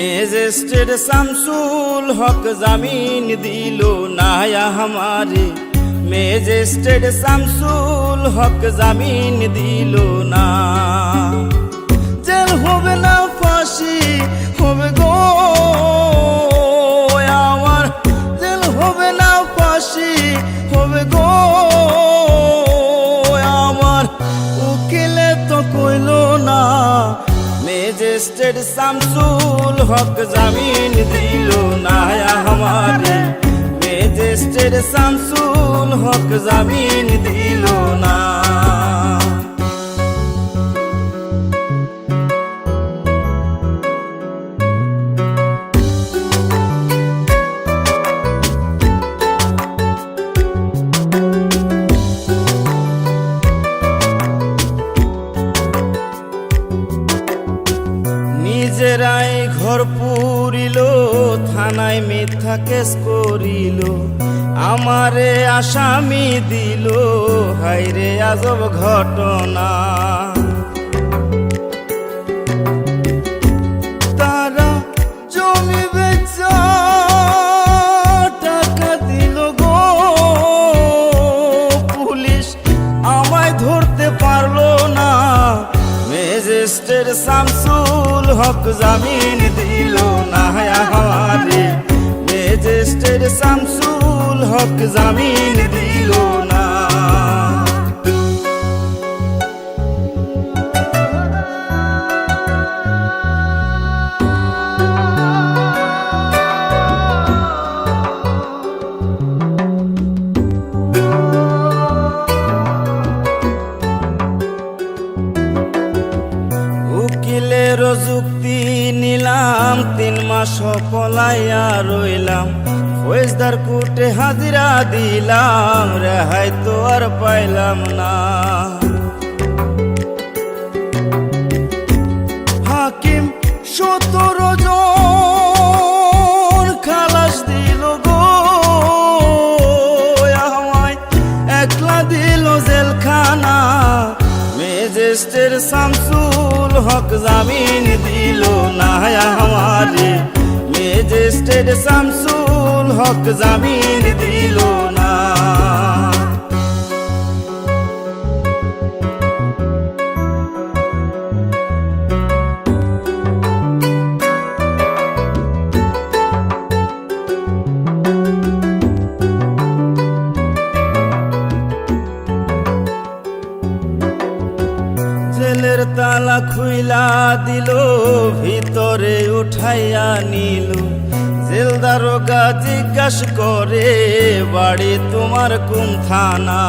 মেজেস্টেড শামসুল হক জামিন দিল নায়া আমারে মেজেস্টেড শামসুল হক জামিন দিল না। জেল হবে না ফাঁসি, হবে গো মেজেস্টের শামসুল হক জামিন দিল না আমারে মেজেস্টের শামসুল হক জামিন দিল না। নিজেরাই ঘর পুরিল থানায় মিথ্যা কেস করিল। আমারে আসামি দিল হাইরে আজব ঘটনা। মেজেস্টের শামসুল হক জামিন দিল না আমারে মেজেস্টের শামসুল হক জামিন দিল পলাইয়া রইলাম। ফৌজদার কুটে হাজিরা দিলাম, রেহাই তো আর পাইলাম না। হাকিম সতেরো খালাস একলা মেজেস্টের শামসুল হক জামিন দিল না। মেজেস্টের শামসুল হক জামিন দিল না। তালা খুইলা দিল ভিতরে উঠাইয়া নিল। জেল দারোগা জিজ্ঞাস করে, বাড়ি তোমার কোন থানা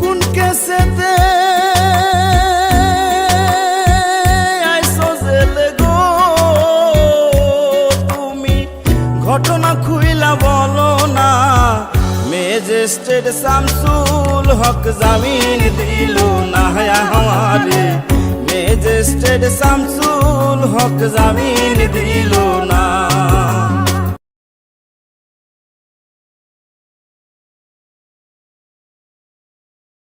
কোন তুমি ঘটনা খুইলা বলো না। মেজেস্টের শামসুল হক জামিন দিল না আমারে। মেজেস্টের শামসুল হক জামিন দিয়ে